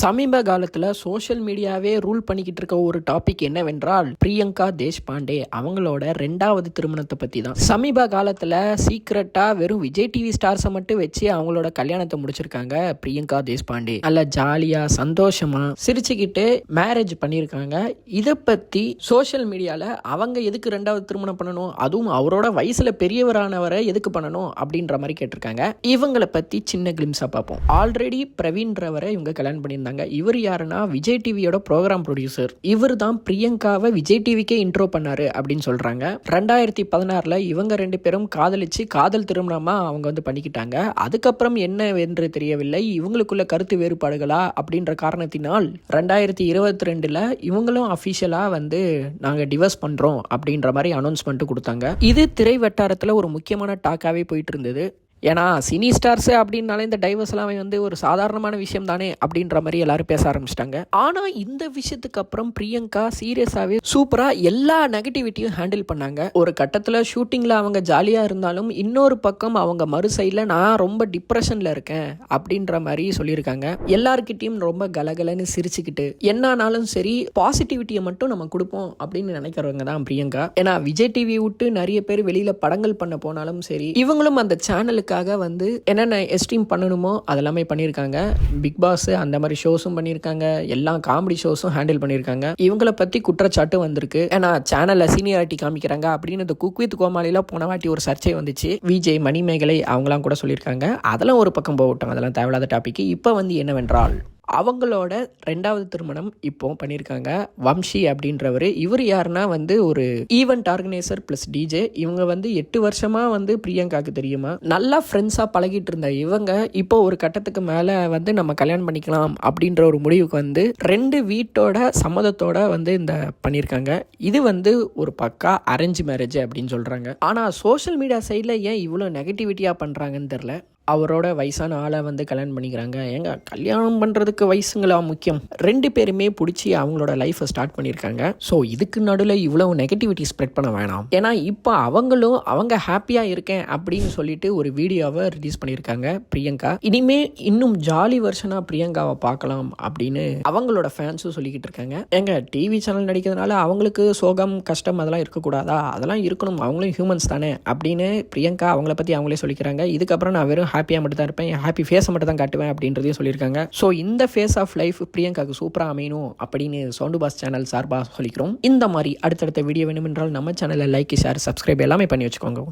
சமீப காலத்தில் social மீடியாவே rule பண்ணிக்கிட்டு இருக்க ஒரு டாபிக் என்னவென்றால் பிரியங்கா தேஷ்பாண்டே அவங்களோட ரெண்டாவது திருமணத்தை பற்றி தான் சமீப காலத்தில் சீக்ரெட்டாக வெறும் விஜய் டிவி ஸ்டார்ஸை மட்டும் வச்சு அவங்களோட கல்யாணத்தை முடிச்சிருக்காங்க பிரியங்கா தேஷ்பாண்டே. நல்ல ஜாலியாக சந்தோஷமாக சிரிச்சுக்கிட்டு மேரேஜ் பண்ணியிருக்காங்க இதை பற்றி சோஷியல் மீடியாவில் அவங்க எதுக்கு ரெண்டாவது திருமணம் பண்ணணும்? அதுவும் அவரோட வயசில் பெரியவரானவரை எதுக்கு பண்ணணும்? அப்படின்ற மாதிரி கேட்டிருக்காங்க. இவங்களை பற்றி சின்ன கிளிம்ஸாக பார்ப்போம். ஆல்ரெடி பிரவீன்றவரை இவங்க கல்யாணம் பண்ணியிருந்தாங்க இவர் யாருன்னா விஜய் டிவியோட ப்ரோக்ராம் ப்ரொடியூசர் இவர் தான் பிரியங்காவை விஜய் டிவிக்கே இன்ட்ரோ பண்ணாரு அப்படின்னு சொல்றாங்க. ரெண்டாயிரத்தி பதினாறுல இவங்க ரெண்டு பேரும் காதலிச்சு காதல் திருமணமா அவங்க வந்து பண்ணிக்கிட்டாங்க. அதுக்கப்புறம் என்ன என்று தெரியவில்லை. இவங்களுக்குள்ள கருத்து வேறுபாடுகளா அப்படின்ற காரணத்தினால் ரெண்டாயிரத்தி இருபத்தி ரெண்டுல இவங்களும் அஃபிஷியலா வந்து நாங்க டிவர்ஸ் பண்றோம் அப்படின்ற மாதிரி அனௌன்ஸ்மெண்ட் கொடுத்தாங்க. இது திரை வட்டாரத்துல ஒரு முக்கியமான டாக்காவே போயிட்டு இருந்தது. ஏன்னா சினி ஸ்டார்ஸ் அப்படின்னாலே இந்த டைவர்ஸ் எல்லாமே வந்து ஒரு சாதாரணமான விஷயம் தானே அப்படின்ற மாதிரி எல்லாரும் பேச ஆரம்பிச்சிட்டாங்க. ஆனால் இந்த விஷயத்துக்கு அப்புறம் பிரியங்கா சீரியஸாகவே சூப்பராக எல்லா நெகட்டிவிட்டியும் ஹேண்டில் பண்ணாங்க. ஒரு கட்டத்தில் ஷூட்டிங்கில் அவங்க ஜாலியாக இருந்தாலும் இன்னொரு பக்கம் அவங்க மறு சைடில் நான் ரொம்ப டிப்ரெஷனில் இருக்கேன் அப்படின்ற மாதிரி சொல்லியிருக்காங்க. எல்லாருக்கிட்டையும் ரொம்ப கலகலன்னு சிரிச்சுக்கிட்டு என்னானாலும் சரி பாசிட்டிவிட்டியை மட்டும் நம்ம கொடுப்போம் அப்படின்னு நினைக்கிறவங்க தான் பிரியங்கா. ஏன்னா விஜய் டிவி விட்டு நிறைய பேர் வெளியில் படங்கள் பண்ண போனாலும் சரி இவங்களும் அந்த சேனலுக்கு சேனலுக்காக வந்து என்னென்ன எஸ்ட்ரீம் பண்ணணுமோ அதெல்லாமே பண்ணியிருக்காங்க. பிக் பாஸ் அந்த மாதிரி ஷோஸும் பண்ணியிருக்காங்க. எல்லா காமெடி ஷோஸும் ஹேண்டில் பண்ணியிருக்காங்க. இவங்கள பற்றி குற்றச்சாட்டு வந்திருக்கு. ஏன்னா சேனலில் சீனியாரிட்டி காமிக்கிறாங்க அப்படின்னு இந்த குக் வித் கோமாளியில் போன வாட்டி ஒரு சர்ச்சை வந்துச்சு. விஜய் மணிமேகலை அவங்களாம் கூட சொல்லியிருக்காங்க. அதெல்லாம் ஒரு பக்கம் போகட்டும். அதெல்லாம் தேவையில்லாத டாபிக் இப்போ வந்து என்னவென்றால் அவங்களோட ரெண்டாவது திருமணம் இப்போ பண்ணியிருக்காங்க. வம்ஷி அப்படின்றவர். இவர் யாருன்னா வந்து ஒரு ஈவெண்ட் ஆர்கனைசர் ப்ளஸ் டிஜே இவங்க வந்து எட்டு வருஷமாக வந்து பிரியங்காக்கு தெரியுமா? நல்லா ஃப்ரெண்ட்ஸாக பழகிட்டு இருந்த இவங்க இப்போ ஒரு கட்டத்துக்கு மேலே வந்து நம்ம கல்யாணம் பண்ணிக்கலாம் அப்படின்ற ஒரு முடிவுக்கு வந்து ரெண்டு வீட்டோட சம்மதத்தோட வந்து இந்த பண்ணியிருக்காங்க. இது வந்து ஒரு பக்கா அரேஞ்ச் மேரேஜ் அப்படின்னு சொல்கிறாங்க ஆனால் சோஷியல் மீடியா சைடில் ஏன் இவ்வளோ நெகட்டிவிட்டியாக பண்ணுறாங்கன்னு தெரில அவரோட வயசான ஆளை வந்து கல்யாணம் பண்ணிக்கிறாங்க. ஏங்க கல்யாணம் பண்ணுறதுக்கு வயசுங்களா முக்கியம்? ரெண்டு பேருமே பிடிச்சி அவங்களோட லைஃப்பை ஸ்டார்ட் பண்ணியிருக்காங்க. ஸோ இதுக்கு நடுவில் இவ்வளவு நெகட்டிவிட்டி ஸ்ப்ரெட் பண்ண வேணாம். ஏன்னா இப்போ அவங்களும் அவங்க ஹாப்பியாக இருக்கேன் அப்படின்னு சொல்லிட்டு ஒரு வீடியோவை ரிலீஸ் பண்ணியிருக்காங்க பிரியங்கா. இனிமே இன்னும் ஜாலி வருஷனாக பிரியங்காவை பார்க்கலாம் அப்படின்னு அவங்களோட ஃபேன்ஸும் சொல்லிக்கிட்டு இருக்காங்க. ஏங்க டிவி சேனல் நடிக்கிறதுனால அவங்களுக்கு சோகம் கஷ்டம் அதெல்லாம் இருக்கக்கூடாதா? அதெல்லாம் இருக்கணும். அவங்களும் ஹியூமன்ஸ் தானே அப்படின்னு பிரியங்கா அவங்கள பற்றி அவங்களே சொல்லிக்கிறாங்க. இதுக்கப்புறம் நான் வெறும் ஹாப்பியாக மட்டும் தான் இருப்பேன் ஹாப்பி ஃபேஸை மட்டும் தான் காட்டுவேன் அப்படின்றதையும் சொல்லியிருக்காங்க. ஸோ இந்த ஃபேஸ் ஆஃப் லைஃப் பிரியங்காவுக்கு சூப்பராக அமையணும் அப்படின்னு சவுண்டு பாஸ் சேனல் சார்பாக சொல்லிக்கிறோம். இந்த மாதிரி அடுத்தடுத்த வீடியோ வேணுமென்றால் நம்ம சேனலை லைக் ஷேர் சப்ஸ்கிரைப் எல்லாமே பண்ணி வச்சுக்கோங்க.